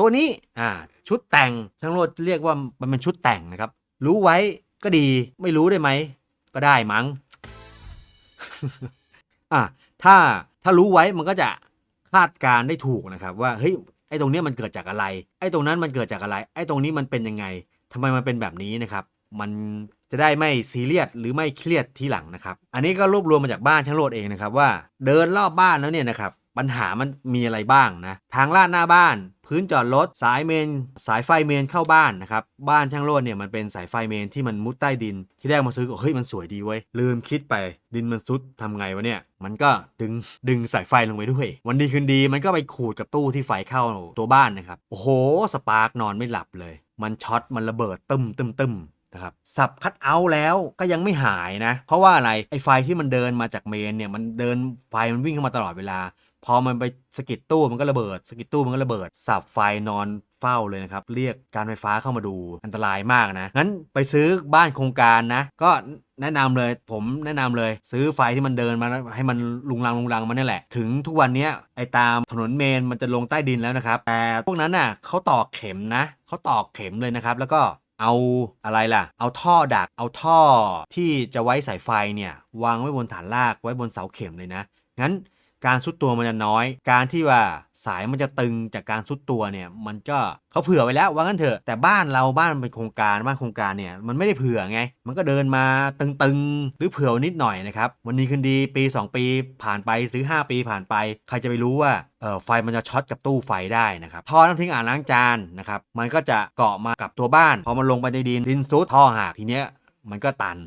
ตัวนี้อ่าชุดแต่งช่างโรดเรียกว่ามันเป็นชุดแต่งนะครับ รู้ไว้ก็ดีไม่รู้ได้ไหม ก็ได้มั้งอะถ้าถ้ารู้ไว้มันก็จะคาดการได้ถูกนะครับ ว่าเฮ้ยไอ้ตรงเนี้ยมันเกิดจากอะไร ไอ้ตรงนั้นมันเกิดจากอะไร ไอ้ตรงนี้มันเป็นยังไงทำไมมันเป็นแบบนี้นะครับ มันจะได้ไม่ซีเรียสหรือไม่เครียดทีหลังนะครับ อันนี้ก็รวบรวมมาจากบ้านช่างโรดเองนะครับว่าเดินรอบบ้านแล้วเนี่ยนะครับปัญหามันมีอะไรบ้างนะทางลาดหน้าบ้าน พื้นจอดรถสายเมน สายไฟเมนเข้าบ้านนะครับ บ้านช่างโรดเนี่ยมันเป็นสายไฟเมนที่มันมุดใต้ดิน ที่แรกมาซื้อก็เฮ้ยมันสวยดีเว้ยลืมคิดไปดินมันซุดทำไงวะเนี่ยมันก็ดึงดึงสายไฟลงไปด้วย วันดีคืนดีมันก็ไปขูดกับตู้ที่ไฟเข้าตัวบ้านนะครับโอ้โหสปาร์กนอนไม่หลับเลย มันช็อตมันระเบิดตึมตึมตึมนะครับสับคัดเอาแล้วก็ยังไม่หายนะ เพราะว่าอะไรไอไฟที่มันเดินมาจากเมนเนี่ยมันเดินไฟมันวิ่งเข้ามาตลอดเวลา พอมันไปสกิดตู้มันก็ระเบิดสกิดตู้มันก็ระเบิด สับไฟนอนเฝ้าเลยนะครับ เรียกการไฟฟ้าเข้ามาดูอันตรายมากนะ งั้นไปซื้อบ้านโครงการนะ ก็แนะนำเลยผมแนะนำเลย ซื้อไฟที่มันเดินมาให้มันลุงลังลุงลังมันนี่แหละ ถึงทุกวันนี้ไอ้ตามถนนเมนมันจะลงใต้ดินแล้วนะครับ แต่พวกนั้นน่ะเขาตอกเข็มนะเขาตอกเข็มเลยนะครับ แล้วก็เอาอะไรล่ะ เอาท่อดัก เอาท่อที่จะไว้สายไฟเนี่ยวางไว้บนฐานรากไว้บนเสาเข็มเลยนะ งั้น การซุดตัวมันจะน้อย การที่ว่าสายมันจะตึงจากการซุดตัวเนี่ย มันก็เขาเผื่อไว้แล้วว่างั้นเถอะ แต่บ้านเราบ้านมันเป็นโครงการบ้านโครงการเนี่ยมันไม่ได้เผื่อไง มันก็เดินมาตึงๆ หรือเผื่อนิดหน่อยนะครับ วันนี้คืนดีปี 2 ปีผ่านไปหรือ 5 ปีผ่านไป ใครจะไปรู้ว่าเออไฟมันจะช็อตกับตู้ไฟได้นะครับท่อน้ำทิ้งอ่างล้างจานนะครับมันก็จะเกาะมากับตัวบ้าน พอมันลงไปในดินดินซุดท่อหักทีเนี้ยมันก็ตัน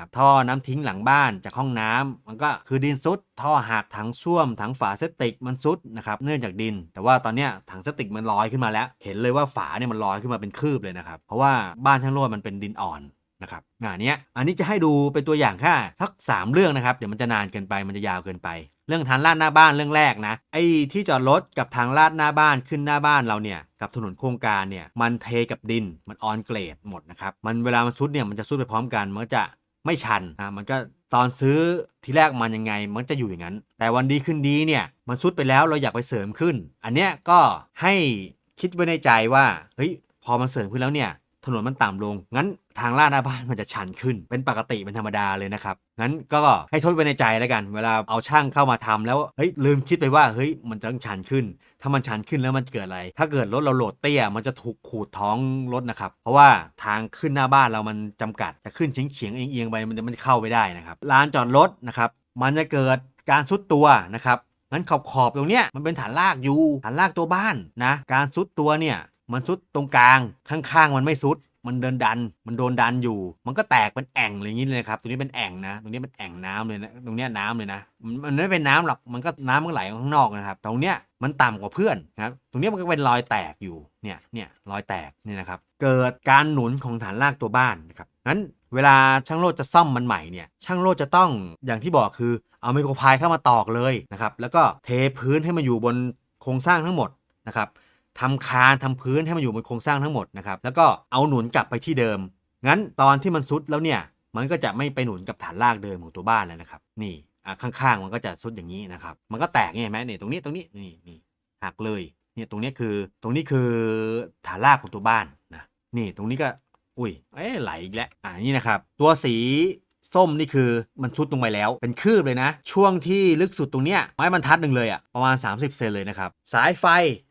ครับท่อน้ำทิ้งหลังบ้านจากห้องน้ำมันก็คือดินซุด ท่อหักถังส้วมถังฝาเซปติกมันซุดนะครับเนื่องจากดิน แต่ว่าตอนเนี้ยถังเซปติกมันลอยขึ้นมาแล้ว เห็นเลยว่าฝาเนี่ยมันลอยขึ้นมาเป็นคืบเลยนะครับ เพราะว่าบ้านช่างโรดมันเป็นดินอ่อนนะครับงานนี้อันนี้จะให้ดูเป็นตัวอย่างแค่สัก 3 เรื่องนะครับ เดี๋ยวมันจะนานเกินไปมันจะยาวเกินไป เรื่องทางลาดหน้าบ้านเรื่องแรกนะไอ้ที่จอดรถกับทางลาดหน้าบ้านขึ้นหน้าบ้านเราเนี่ยกับถนนโครงการเนี่ยมันเทกับดินมันออนเกรดหมดนะครับมันเวลามันซุดเนี่ยมันจะซุดไปพร้อมกันมันก็จะ ไม่ชันนะมันก็ตอนซื้อทีแรกมันยังไง มันจะอยู่อย่างนั้น แต่วันดีขึ้นดีเนี่ยมันซุดไปแล้วเราอยากไปเสริมขึ้น อันเนี้ยก็ให้คิดไว้ในใจว่าเฮ้ยพอมันเสริมขึ้นแล้วเนี่ย ถนนมันต่ำลง งั้นทางลาดหน้าบ้านมันจะชันขึ้น เป็นปกติเป็นธรรมดาเลยนะครับ งั้นก็ให้ทดไว้ในใจแล้วกัน เวลาเอาช่างเข้ามาทำแล้ว เฮ้ยลืมคิดไปว่า เฮ้ยมันจะต้องชันขึ้น ถ้ามันชันขึ้นแล้วมันเกิดอะไร ถ้าเกิดรถเราโหลดเตี้ย มันจะถูกขูดท้องรถนะครับ เพราะว่าทางขึ้นหน้าบ้านเรามันจำกัด จะขึ้นเฉียงเฉียงเอียงไปมันจะมันเข้าไม่ได้นะครับ ลานจอดรถนะครับ มันจะเกิดการซุดตัวนะครับงั้นขอบขอบตรงเนี้ยมันเป็นฐานรากอยู่ฐานรากตัวบ้านนะ การซุดตัวเนี่ย มันซุดตรงกลางข้างๆ มันไม่ซุด มันเดินดัน มันโดนดันอยู่ มันก็แตกเป็นแอ่งอะไรอย่างนี้เลยครับ ตรงนี้เป็นแอ่งนะ ตรงนี้เป็นแอ่งน้ำเลยนะ ตรงนี้น้ำเลยนะ มันไม่เป็นน้ำหรอก มันก็น้ำมันไหลออกข้างนอกนะครับ ตรงเนี้ยมันต่ำกว่าเพื่อนนะครับ ตรงเนี้ยมันก็เป็นรอยแตกอยู่ เนี่ย เนี่ยรอยแตกเนี่ยนะครับ เกิดการหนุนของฐานรากตัวบ้านนะครับงั้นเวลาช่างโลดจะซ่อมมันใหม่เนี่ย ช่างโลดจะต้องอย่างที่บอกคือเอาไมโครพายเข้ามาตอกเลยนะครับ แล้วก็เทพื้นให้มันอยู่บนโครงสร้างทั้งหมดนะครับ ทำคานทำพื้นให้มันอยู่บนโครงสร้างทั้งหมดนะครับแล้วก็เอาหนุนกลับไปที่เดิม งั้นตอนที่มันซุดแล้วเนี่ยมันก็จะไม่ไปหนุนกับฐานรากเดิมของตัวบ้านแล้วนะครับ นี่ข้างๆมันก็จะซุดอย่างนี้นะครับ มันก็แตกเนี่ยเห็นไหมเนี่ยตรงนี้ตรงนี้นี่นี่หักเลยเนี่ยตรงนี้คือตรงนี้คือฐานรากของตัวบ้านนะนี่ตรงนี้ก็อุ้ยเอ๊ไหลอีกแล้วอ่านี่นะครับ ตัวสี ส้มนี่คือมันชุดลงไปแล้ว เป็นคืบเลยนะ ช่วงที่ลึกสุดตรงเนี้ยไม้บรรทัดหนึ่งเลยอะประมาณ 30 เซนเลยนะครับ สายไฟ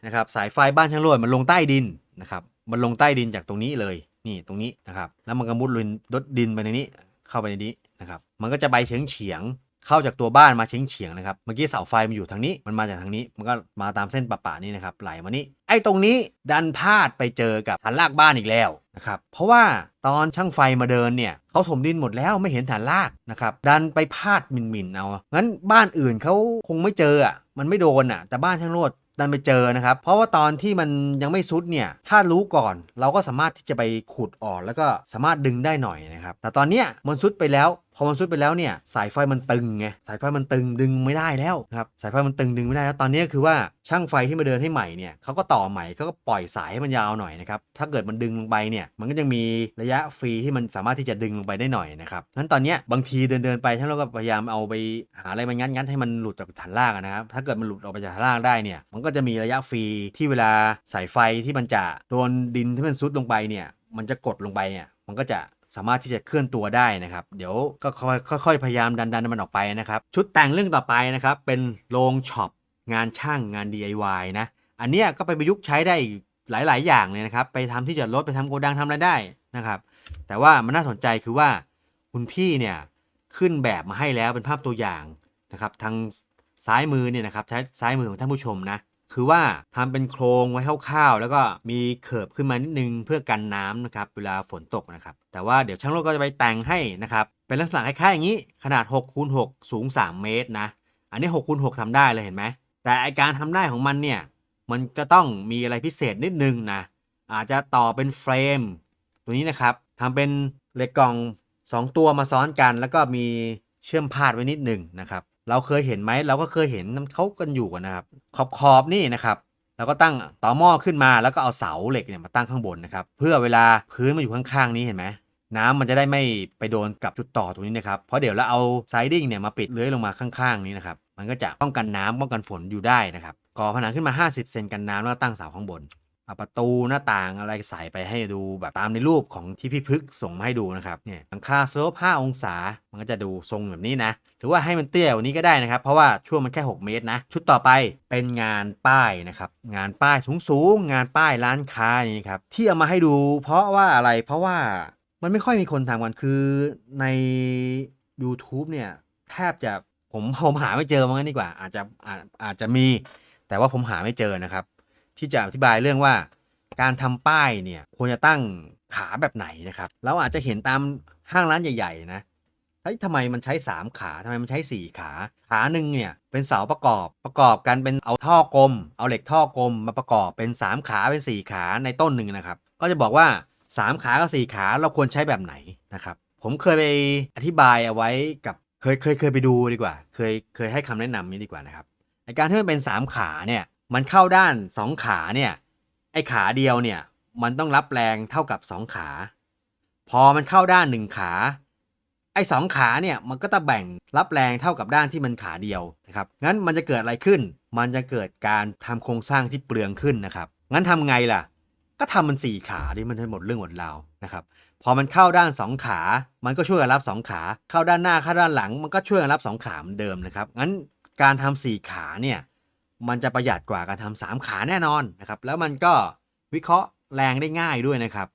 นะครับสายไฟบ้านช่างรวยมันลงใต้ดินนะครับมันลงใต้ดินจากตรงนี้เลยนี่ตรงนี้นะครับแล้วมันก็มุดลุนดดดินไปในนี้เข้าไปในนี้นะครับมันก็จะใบเฉียงเฉียง เข้าจากตัวบ้านมาเฉียงเฉียงนะครับ เมื่อกี้เสาไฟมันอยู่ทางนี้ มันมาจากทางนี้ มันก็มาตามเส้นประปานี่นะครับ ไหลมานี่ ไอ้ตรงนี้ดันพลาดไปเจอกับฐานรากบ้านอีกแล้วนะครับ เพราะว่าตอนช่างไฟมาเดินเนี่ยเขาถมดินหมดแล้วไม่เห็นฐานรากนะครับ ดันไปพลาดหมิ่นๆเอา งั้นบ้านอื่นเขาคงไม่เจออะ มันไม่โดนอะ แต่บ้านช่างโรดดันไปเจอนะครับ เพราะว่าตอนที่มันยังไม่ซุดเนี่ย ถ้ารู้ก่อนเราก็สามารถที่จะไปขุดออกแล้วก็สามารถดึงได้หน่อยนะครับ แต่ตอนเนี้ยมันซุดไปแล้ว อมันซุดไปแล้วเนี่ยสายไฟมันตึงไงสายไฟมันตึงดึงไม่ได้แล้วครับสายไฟมันตึงดึงไม่ได้แล้วตอนนี้คือว่าช่างไฟที่มาเดินให้ใหม่เนี่ยเขาก็ต่อใหม่เขาก็ปล่อยสายให้มันยาวหน่อยนะครับถ้าเกิดมันดึงลงไปเนี่ยมันก็ยังมีระยะฟรีที่มันสามารถที่จะดึงลงไปได้หน่อยนะครับนั้นตอนนี้บางทีเดินเดินๆไปช่างเราก็พยายามเอาไปหาอะไรมางัดงัดให้มันหลุดจากฐานล่างนะครับถ้าเกิดมันหลุดออกไปจากฐานล่างได้เนี่ยมันก็จะมีระยะฟรีที่เวลาสายไฟที่มันจะโดนดินที่มันซุดลงไปเนี่ยมันจะกดลงไปเนี่ยมันก็จะ สามารถที่จะเคลื่อนตัวได้นะครับ เดี๋ยวก็ค่อยค่อยๆพยายามดันดันมันออกไปนะครับ ชุดแต่งเรื่องต่อไปนะครับ เป็นโรงช็อปงานช่างงาน DIY นะ อันเนี้ยก็ไปประยุกต์ใช้ได้อีกหลาย ๆ อย่างเลยนะครับ ไปทำที่จอดรถไปทำโกดังทำอะไรได้นะครับ แต่ว่ามันน่าสนใจคือว่าคุณพี่เนี่ยขึ้นแบบมาให้แล้วเป็นภาพตัวอย่างนะครับ ทางซ้ายมือเนี่ยนะครับใช้ซ้ายมือของท่านผู้ชมนะ คือว่าทำเป็นโครงไว้คร่าวๆ แล้วก็มีเขิบขึ้นมานิดนึงเพื่อกันน้ำนะครับเวลาฝนตกนะครับ แต่ว่าเดี๋ยวช่างโลกก็จะไปแต่งให้นะครับ เป็นลักษณะคล้ายๆอย่างนี้ ขนาด6คูณ6สูง 3 เมตรนะ อันนี้6คูณ6ทำได้เลยเห็นไหม แต่ไอการทำได้ของมันเนี่ย มันจะต้องมีอะไรพิเศษนิดนึงนะ อาจจะต่อเป็นเฟรม ตัวนี้นะครับทำเป็นเหล็กกล่อง 2 ตัวมาซ้อนกัน แล้วก็มีเชื่อมพาดไว้นิดหนึ่งนะครับ เราเคยเห็นไหมเราก็เคยเห็นเขากันอยู่นะครับ ขอบขอบนี่นะครับเราก็ตั้งต่อหม้อขึ้นมาแล้วก็เอาเสาเหล็กเนี่ยมาตั้งข้างบนนะครับ เพื่อเวลาพื้นมาอยู่ข้างๆนี้เห็นไหมน้ำมันจะได้ไม่ไปโดนกับจุดต่อตรงนี้นะครับ เพราะเดี๋ยวเราเอาไซดิ้งเนี่ยมาปิดเลื้อยลงมาข้างๆ นี้นะครับ มันก็จะป้องกันน้ำป้องกันฝนอยู่ได้นะครับก่อผนังขึ้นมา 50 เซนกันน้ำแล้วก็ตั้งเสาข้างบน ประตูหน้าต่างอะไรใส่ไปให้ดูแบบตามในรูปของที่พี่พึกส่งมาให้ดูนะครับเนี่ยหลังคาสโลป5องศา มันก็จะดูทรงแบบนี้นะถือว่าให้มันเตี้ยกว่านี้ก็ได้นะครับ เพราะว่าช่วงมันแค่ 6 เมตรนะ ชุดต่อไปเป็นงานป้ายนะครับ งานป้ายสูงๆงานป้ายร้านค้านี่ครับที่เอามาให้ดูเพราะว่าอะไรเพราะว่ามันไม่ค่อยมีคนทำกันคือใน YouTube เนี่ยแทบจะผมผมหาไม่เจอมั้งนดีกว่า อาจจะอาจอาจจะมี แต่ว่าผมหาไม่เจอนะครับ ที่จะอธิบายเรื่องว่า การทำป้ายเนี่ยควรจะตั้งขาแบบไหนนะครับเราอาจจะเห็นตามห้างร้านใหญ่ ๆ นะเฮ้ยทำไมมันใช้ 3 ขาทำไมมันใช้ 4 ขา ขาหนึ่งเนี่ยเป็นเสาประกอบ ประกอบกันเป็นเอาท่อกลม เอาเหล็กท่อกลมมาประกอบเป็น 3 ขาเป็น 4 ขาในต้นหนึ่งนะครับ ก็จะบอกว่า 3 ขากับ 4 ขาเราควรใช้แบบไหนนะครับ ผมเคยไปอธิบายเอาไว้กับเคยเคยเคยไปดูดีกว่า เคยเคยให้คำแนะนำนี้ดีกว่านะครับในการที่มันเป็น 3 ขาเนี่ย มันเข้าด้าน2ขาเนี่ยไอ้ขาเดียวเนี่ยมันต้องรับแรงเท่ากับ2ขา พอมันเข้าด้าน1ขา ไอ้สองขาเนี่ยมันก็จะแบ่งรับแรงเท่ากับด้านที่มันขาเดียวนะครับงั้นมันจะเกิดอะไรขึ้น มันจะเกิดการทำโครงสร้างที่เปลืองขึ้นนะครับงั้นทำไงล่ะ ก็ทำมัน4ขาดิมันให้หมดเรื่องหมดราวนะครับพอมันเข้าด้าน 2 ขา มันก็ช่วยกันรับ 2 ขา เข้าด้านหน้าเข้าด้านหลัง มันก็ช่วยกันรับ 2 ขาเหมือนเดิมนะครับ งั้นการทำ4ขาเนี่ย มันจะประหยัดกว่าการทำสามขาแน่นอนนะครับ แล้วมันก็วิเคราะห์แรงได้ง่ายด้วยนะครับ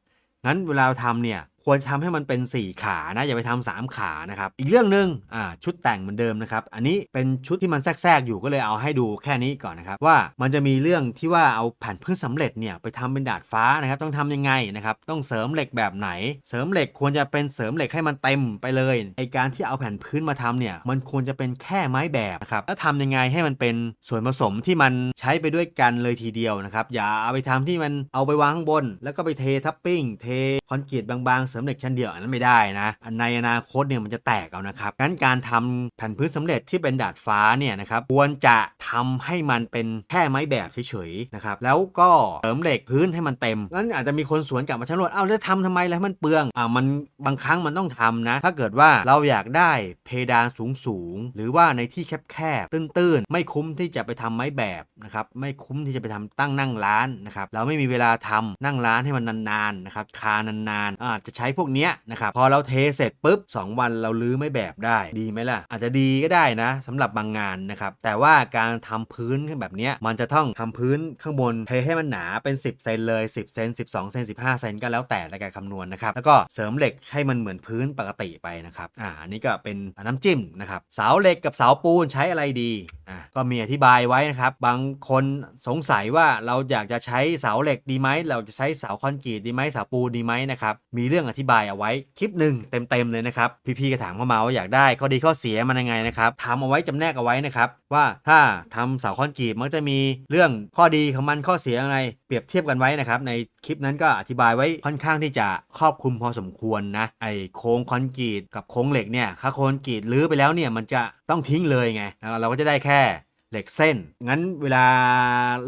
งั้นเวลาทำเนี่ย ควรทำให้มันเป็น 4 ขานะอย่าไปทำสามขานะครับอีกเรื่องหนึ่งอ่าชุดแต่งเหมือนเดิมนะครับอันนี้เป็นชุดที่มันแทรกๆอยู่ก็เลยเอาให้ดูแค่นี้ก่อนนะครับว่ามันจะมีเรื่องที่ว่าเอาแผ่นพื้นสำเร็จเนี่ยไปทำเป็นดาดฟ้านะครับต้องทำยังไงนะครับต้องเสริมเหล็กแบบไหน เสริมเหล็กควรจะเป็นเสริมเหล็กให้มันเต็มไปเลยไอการที่เอาแผ่นพื้นมาทำเนี่ยมันควรจะเป็นแค่ไม้แบบนะครับแล้วทำยังไงให้มันเป็นส่วนผสมที่มันใช้ไปด้วยกันเลยทีเดียวนะครับอย่าเอาไปทำที่มันเอาไปวางข้างบน แล้วก็ไปเททับปิ้งเทคอนกรีตบางๆเสริมเหล็กชั้นเดียวอันนั้นไม่ได้นะอันในอนาคตเนี่ยมันจะแตกเอานะครับงั้นการทำแผ่นพื้นสำเร็จที่เป็นดาดฟ้าเนี่ยนะครับควรจะทำให้มันเป็นแค่ไม้แบบเฉยๆนะครับแล้วก็เสริมเหล็กพื้นให้มันเต็มงั้นอาจจะมีคนสวนกลับมาชนวดเอ้าแล้วทำทำไมแล้วมันเปลืองอ่ามันบางครั้งมันต้องทำนะ ถ้าเกิดว่าเราอยากได้เพดานสูงๆหรือว่าในที่แคบๆตื้นๆ ไม่คุ้มที่จะไปทำไม้แบบนะครับไม่คุ้มที่จะไปทำตั้งนั่งร้านนะครับเราไม่มีเวลาทำนั่งร้านให้มันนานๆนะครับคานานๆอาจจะใช้ช้พวกเนี้ยนะครับพอเราเทเสร็จปุ๊บ 2 วันเราลื้อไม่แบบได้ดีไหมล่ะ อาจจะดีก็ได้นะสำหรับบางงานนะครับแต่ว่าการทำพื้นแบบเนี้ยมันจะต้องทำพื้นข้างบนเทให้มันหนาเป็น 10 เซนเลย 10 เซน 12 เซน 15 เซนก็แล้วแต่ในการคำนวณนะครับแล้วก็เสริมเหล็กให้มันเหมือนพื้นปกติไปนะครับอ่าอันนี้ก็เป็นน้ำจิ้มนะครับเสาเหล็กกับเสาปูนใช้อะไรดีอ่าก็มีอธิบายไว้นะครับบางคนสงสัยว่าเราอยากจะใช้เสาเหล็กดีไหมเราจะใช้เสาคอนกรีตดีไหมเสาปูนดีไหมนะครับมีเรื่องอธิบายเอาไว้คลิปหนึ่งเต็มๆเลยนะครับ พี่ๆก็ถามเข้ามาว่าอยากได้ข้อดีข้อเสียมันยังไงนะครับทำเอาไว้จำแนกเอาไว้นะครับว่าถ้าทำเสาคอนกรีตมันจะมีเรื่องข้อดีของมันข้อเสียอะไรเปรียบเทียบกันไว้นะครับในคลิปนั้นก็อธิบายไว้ค่อนข้างที่จะครอบคลุมพอสมควรนะไอโครงคอนกรีตกับโครงเหล็กเนี่ยถ้าโครงคอนกรีตรื้อไปแล้วเนี่ยมันจะต้องทิ้งเลยไงเราก็จะได้แค่ เหล็กเส้น งั้นเวลา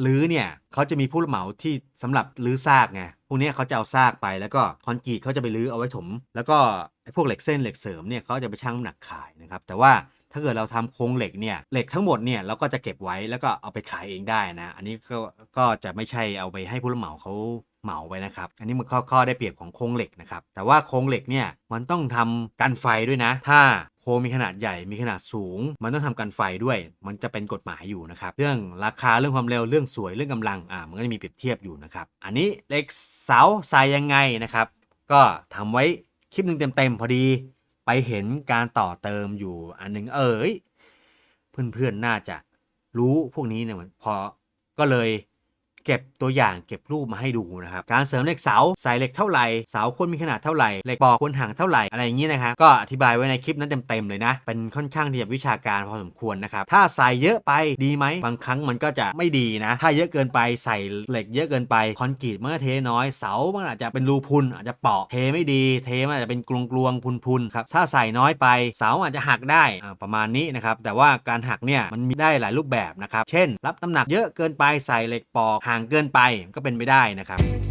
ลื้อเนี่ยเขาจะมีผู้รับเหมาที่สำหรับลื้อซากไงพวกนี้เขาจะเอาซากไปแล้วก็คอนกรีตเขาจะไปลื้อเอาไว้ถม แล้วก็ไอ้พวกเหล็กเส้นเหล็กเสริมเนี่ยเขาจะไปชั่งน้ำหนักขายนะครับแต่ว่าถ้าเกิดเราทำโครงเหล็กเนี่ยเหล็กทั้งหมดเนี่ยเราก็จะเก็บไว้แล้วก็เอาไปขายเองได้นะ อันนี้ก็ก็จะไม่ใช่เอาไปให้ผู้รับเหมาเขา เหมาไปนะครับ อันนี้มันข้อข้อได้เปรียบของโครงเหล็กนะครับ แต่ว่าโครงเหล็กเนี่ยมันต้องทำกันไฟด้วยนะ ถ้าโคมีขนาดใหญ่มีขนาดสูง มันต้องทำกันไฟด้วย มันจะเป็นกฎหมายอยู่นะครับ เรื่องราคาเรื่องความเร็วเรื่องสวยเรื่องกำลังอ่ามันก็จะมีเปรียบเทียบอยู่นะครับ อันนี้เหล็กเสาใส่ยังไงนะครับ ก็ทำไว้คลิปหนึ่งเต็มๆพอดี ไปเห็นการต่อเติมอยู่อันหนึงเอยเพื่อนๆน่าจะรู้พวกนี้เนี่ยมันพอก็เลย เก็บตัวอย่างเก็บรูปมาให้ดูนะครับการเสริมเหล็กเสาใส่เหล็กเท่าไหร่เสาควรมีขนาดเท่าไหร่เหล็กปอกควรห่างเท่าไหร่อะไรอย่างนี้นะครับก็อธิบายไว้ในคลิปนั้นเต็มๆเลยนะ เป็นค่อนข้างที่จะวิชาการพอสมควรนะครับถ้าใส่เยอะไปดีไหมบางครั้งมันก็จะไม่ดีนะ ถ้าเยอะเกินไปใส่เหล็กเยอะเกินไปคอนกรีตมันก็เทน้อยเสามันอาจจะเป็นรูพุนอาจจะเปาะเทไม่ดี เทมันอาจจะเป็นกลวงกลวงๆพุนๆครับถ้าใส่น้อยไปเสาอาจจะหักได้อ่าประมาณนี้นะครับแต่ว่าการหักเนี่ยมันมีได้หลายรูปแบบนะครับเช่น รับน้ำหนักเยอะเกินไปใส่เหล็กปอกห่างางเกินไปก็เป็นไม่ได้นะครับ